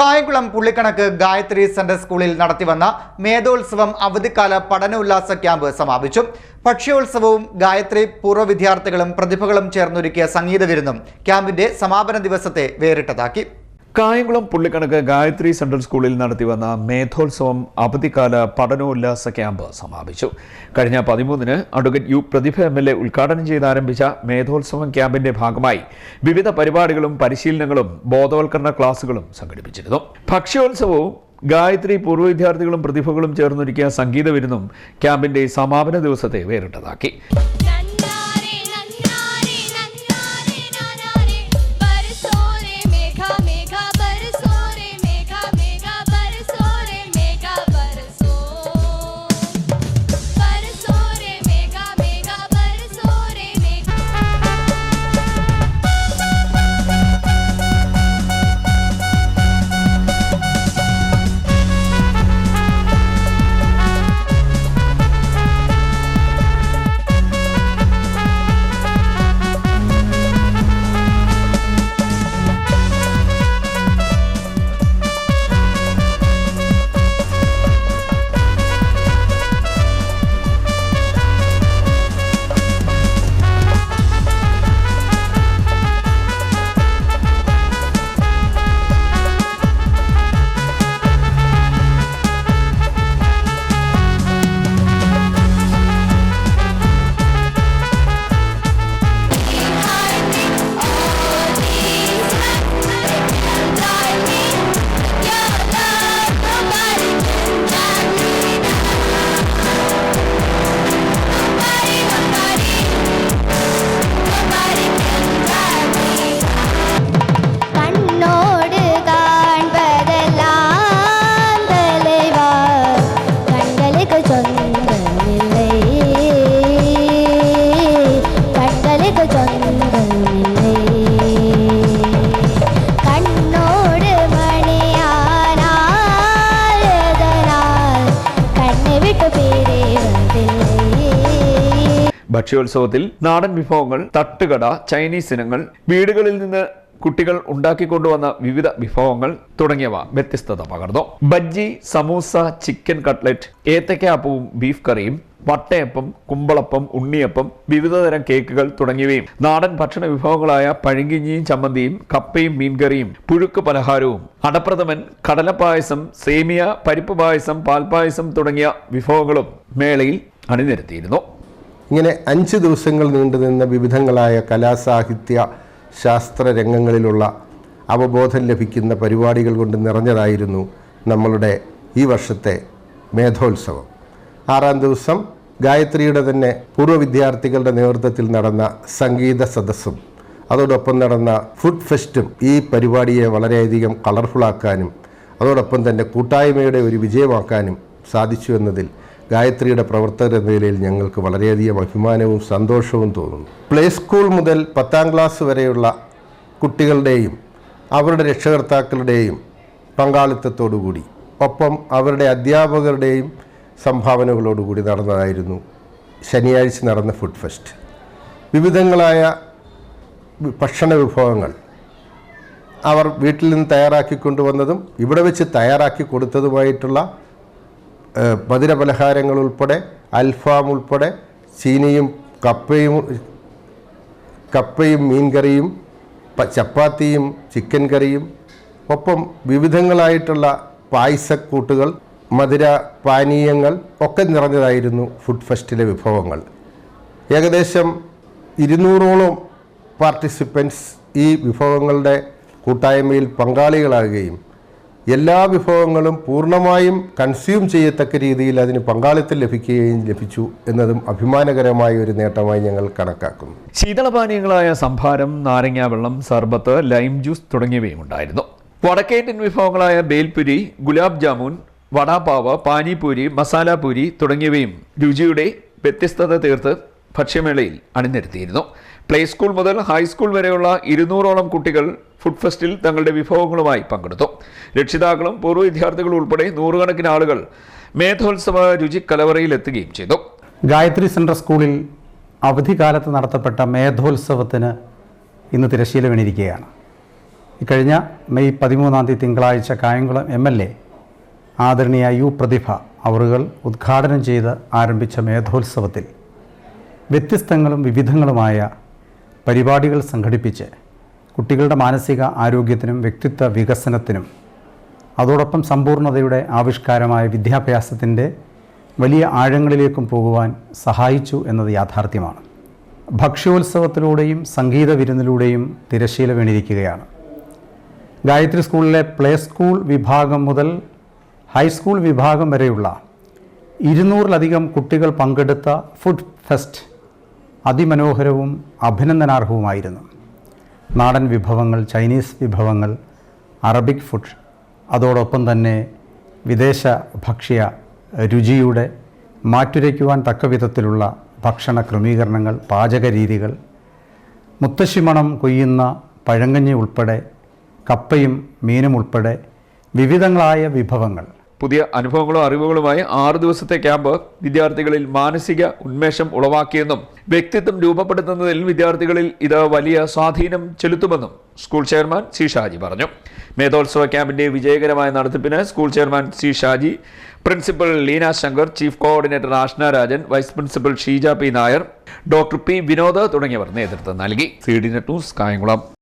Kayamkulam Pullikkanakku Gayathri centre സ്കൂളിൽ നടത്തിവന്ന മേധോത്സവം അവധിക്കാല പഠനോല്ലാസ ക്യാമ്പ് സമാപിച്ചു. ഭക്ഷ്യോത്സവവും ഗായത്രി പൂർവ വിദ്യാർത്ഥികളും പ്രതിഭകളും ചേർന്നൊരുക്കിയ സംഗീത വിരുന്നും ക്യാമ്പിന്റെ സമാപന ദിവസത്തെ വേറിട്ടതാക്കി. കായംകുളം പുള്ളിക്കണക്ക് ഗായത്രി സെൻട്രൽ സ്കൂളിൽ നടത്തിവന്ന മേധോത്സവം അവധിക്കാല പഠനോല്ലാസ ക്യാമ്പ് സമാപിച്ചു. കഴിഞ്ഞ പതിമൂന്നിന് advocate U Prathibha M L A ഉദ്ഘാടനം ചെയ്ത് ആരംഭിച്ച മേധോത്സവം ക്യാമ്പിന്റെ ഭാഗമായി വിവിധ പരിപാടികളും പരിശീലനങ്ങളും ബോധവൽക്കരണ ക്ലാസുകളും സംഘടിപ്പിച്ചിരുന്നു. ഭക്ഷ്യോത്സവവും ഗായത്രി പൂർവ വിദ്യാർത്ഥികളും പ്രതിഭകളും ചേർന്നൊരുക്കിയ സംഗീത വിരുന്നും ക്യാമ്പിന്റെ സമാപന ദിവസത്തെ വേറിട്ടതാക്കി. ഭക്ഷ്യോത്സവത്തിൽ നാടൻ വിഭവങ്ങൾ തട്ടുകട ചൈനീസ് ഇനങ്ങൾ വീടുകളിൽ നിന്ന് കുട്ടികൾ ഉണ്ടാക്കിക്കൊണ്ടുവന്ന വിവിധ വിഭവങ്ങൾ തുടങ്ങിയവ വ്യത്യസ്തത പകർന്നു. ബജ്ജി സമൂസ ചിക്കൻ കട്ട്ലറ്റ് ഏത്തക്കാപ്പവും ബീഫ് കറിയും വട്ടയപ്പം കുമ്പളപ്പം ഉണ്ണിയപ്പം വിവിധതരം കേക്കുകൾ തുടങ്ങിയവയും നാടൻ ഭക്ഷണ വിഭവങ്ങളായ പഴങ്കിഞ്ഞിയും ചമ്മന്തിയും കപ്പയും മീൻകറിയും പുഴുക്ക് പലഹാരവും അടപ്രഥമൻ കടലപ്പായസം സേമിയ പരിപ്പ് പായസം പാൽപ്പായസം തുടങ്ങിയ വിഭവങ്ങളും മേളയിൽ അണിനിരത്തിയിരുന്നു. ഇങ്ങനെ അഞ്ച് ദിവസങ്ങൾ നീണ്ടുനിന്ന വിവിധങ്ങളായ കലാസാഹിത്യ ശാസ്ത്ര രംഗങ്ങളിലുള്ള അവബോധം ലഭിക്കുന്ന പരിപാടികൾ കൊണ്ട് നിറഞ്ഞതായിരുന്നു നമ്മളുടെ ഈ വർഷത്തെ മേധോത്സവം. ആറാം ദിവസം ഗായത്രിയുടെ തന്നെ പൂർവ വിദ്യാർത്ഥികളുടെ നേതൃത്വത്തിൽ നടന്ന സംഗീത സദസ്സും അതോടൊപ്പം നടന്ന ഫുഡ് ഫെസ്റ്റും ഈ പരിപാടിയെ വളരെയധികം കളർഫുള്ളാക്കാനും അതോടൊപ്പം തന്നെ കൂട്ടായ്മയുടെ ഒരു വിജയമാക്കാനും സാധിച്ചു എന്നതിൽ ഗായത്രിയുടെ പ്രവർത്തകർ എന്ന നിലയിൽ ഞങ്ങൾക്ക് വളരെയധികം അഭിമാനവും സന്തോഷവും തോന്നുന്നു. പ്ലേ സ്കൂൾ മുതൽ പത്താം ക്ലാസ് വരെയുള്ള കുട്ടികളുടെയും അവരുടെ രക്ഷകർത്താക്കളുടെയും പങ്കാളിത്തത്തോടുകൂടി ഒപ്പം അവരുടെ അധ്യാപകരുടെയും സംഭാവനകളോടുകൂടി നടന്നതായിരുന്നു ശനിയാഴ്ച നടന്ന ഫുഡ് ഫെസ്റ്റ് വിവിധങ്ങളായ ഭക്ഷണ വിഭവങ്ങൾ അവർ വീട്ടിൽ നിന്ന് തയ്യാറാക്കി കൊണ്ടുവന്നതും ഇവിടെ വെച്ച് തയ്യാറാക്കി കൊടുത്തതുമായിട്ടുള്ള മധുരപലഹാരങ്ങൾ ഉൾപ്പെടെ അൽഫാം ഉൾപ്പെടെ ചീനിയും കപ്പയും കപ്പയും മീൻകറിയും കറിയും ചപ്പാത്തിയും ചിക്കൻ കറിയും ഒപ്പം വിവിധങ്ങളായിട്ടുള്ള പായസക്കൂട്ടുകൾ മധുര പാനീയങ്ങൾ ഒക്കെ നിറഞ്ഞതായിരുന്നു ഫുഡ് ഫെസ്റ്റിലെ വിഭവങ്ങൾ. ഏകദേശം ഇരുന്നൂറോളം പാർട്ടിസിപ്പൻസ് ഈ വിഭവങ്ങളുടെ കൂട്ടായ്മയിൽ പങ്കാളികളാകുകയും എല്ലാ വിഭവങ്ങളും പൂർണമായും കൺസ്യൂം ചെയ്യത്തക്ക രീതിയിൽ അതിന് പങ്കാളിത്തം ലഭിക്കുകയും ലഭിച്ചു എന്നതും അഭിമാനകരമായ ഒരു നേട്ടമായി ഞങ്ങൾ കണക്കാക്കുന്നു. ശീതളപാനീയങ്ങളായ സംഭാരം നാരങ്ങാ വെള്ളം സർബത്ത് ലൈം ജ്യൂസ് തുടങ്ങിയവയും ഉണ്ടായിരുന്നു. വടക്കേന്ത്യൻ വിഭവങ്ങളായ ബേൽപുരി ഗുലാബ് ജാമുൻ വടാപാവ് പാനിപൂരി മസാലാപൂരി തുടങ്ങിയവയും രുചിയുടെ വ്യത്യസ്തത തീർത്ത് ഭക്ഷ്യമേളയിൽ അണിനിരത്തിയിരുന്നു. പ്ലേ സ്കൂൾ മുതൽ ഹൈസ്കൂൾ വരെയുള്ള ഇരുന്നൂറോളം കുട്ടികൾ ഫുഡ് ഫെസ്റ്റിൽ തങ്ങളുടെ വിഭവങ്ങളുമായി പങ്കെടുത്തു. രക്ഷിതാക്കളും പൂർവ വിദ്യാർത്ഥികളും ഉൾപ്പെടെ നൂറുകണക്കിന് ആളുകൾ മേധോത്സവ രുചി കലവറയിൽ എത്തുകയും ചെയ്തു. ഗായത്രി സെൻട്രൽ സ്കൂളിൽ അവധിക്കാലത്ത് നടത്തപ്പെട്ട മേധോത്സവത്തിന് ഇന്ന് തിരശീല വീണിരിക്കുകയാണ്. ഇക്കഴിഞ്ഞ മെയ് പതിമൂന്നാം തീയതി തിങ്കളാഴ്ച കായംകുളം എം എൽ എ ആദരണീയ യു പ്രതിഭ അവറുകൾ ഉദ്ഘാടനം ചെയ്ത് ആരംഭിച്ച മേധോത്സവത്തിൽ വ്യത്യസ്തങ്ങളും വിവിധങ്ങളുമായ പരിപാടികൾ സംഘടിപ്പിച്ച് കുട്ടികളുടെ മാനസിക ആരോഗ്യത്തിനും വ്യക്തിത്വ വികസനത്തിനും അതോടൊപ്പം സമ്പൂർണതയുടെ ആവിഷ്കാരമായ വിദ്യാഭ്യാസത്തിന്റെ വലിയ ആഴങ്ങളിലേക്കും പോകുവാൻ സഹായിച്ചു എന്നത് യാഥാർത്ഥ്യമാണ്. ഭക്ഷ്യോത്സവത്തിലൂടെയും സംഗീത വിരുന്നിലൂടെയും തിരശീല വീണിരിക്കുകയാണ്. ഗായത്രി സ്കൂളിലെ പ്ലേ സ്കൂൾ വിഭാഗം മുതൽ ഹൈസ്കൂൾ വിഭാഗം വരെയുള്ള ഇരുന്നൂറിലധികം കുട്ടികൾ പങ്കെടുത്ത ഫുഡ് ഫെസ്റ്റ് അതിമനോഹരവും അഭിനന്ദനാർഹവുമായിരുന്നു. നാടൻ വിഭവങ്ങൾ ചൈനീസ് വിഭവങ്ങൾ അറബിക് ഫുഡ് അതോടൊപ്പം തന്നെ വിദേശ ഭക്ഷ്യ രുചിയുടെ മാറ്റുരയ്ക്കുവാൻ തക്ക വിധത്തിലുള്ള ഭക്ഷണ ക്രമീകരണങ്ങൾ പാചക രീതികൾ മുത്തശ്ശിമണം കൊയ്യുന്ന പഴങ്കഞ്ഞി ഉൾപ്പെടെ കപ്പയും മീനും ഉൾപ്പെടെ വിവിധങ്ങളായ വിഭവങ്ങൾ. പുതിയ അനുഭവങ്ങളും അറിവുകളുമായി ആറു ദിവസത്തെ ക്യാമ്പ് വിദ്യാർത്ഥികളിൽ മാനസിക ഉന്മേഷം ഉളവാക്കിയെന്നും വ്യക്തിത്വം രൂപപ്പെടുത്തുന്നതിൽ വിദ്യാർത്ഥികളിൽ ഇത് വലിയ സ്വാധീനം ചെലുത്തുമെന്നും സ്കൂൾ ചെയർമാൻ സി ഷാജി പറഞ്ഞു. മേധോത്സവ ക്യാമ്പിന്റെ വിജയകരമായ നടത്തിപ്പിന് school chairman C Shaji principal Leena Shankar chief coordinator Ashna Rajan vice principal Sheeja P Nair doctor P Vinod തുടങ്ങിയവർ നേതൃത്വം നൽകി. C D news Kayamkulam.